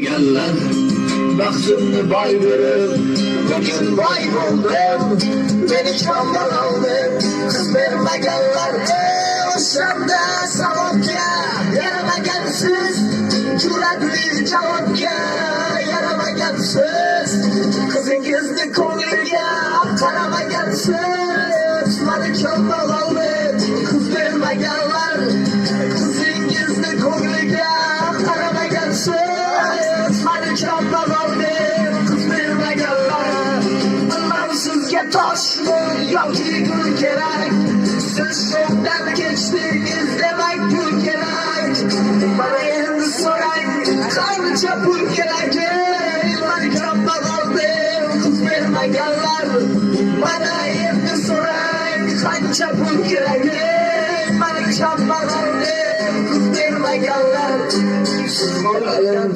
Gel lan Baktım bay verim Bugün bay buldum Beni çamdan aldın Kız verme gel lan Ey o şamda savokya Yanıma gelsiz Cüretli cavokya Yanıma gelsiz Kızın gizli koluyla Tarama gelsiz Beni çamdan aldın Yataşlı Yok ki gül gerek Siz çoktan geçtiniz Demek gül gerek Bana yerini sorayım Karnı çapur gerek Beni çamdan aldın Kız gel lan Bana yerini sorayım Karnı çapur gerek Beni çamdan aldın Kız gel lan Bana yerini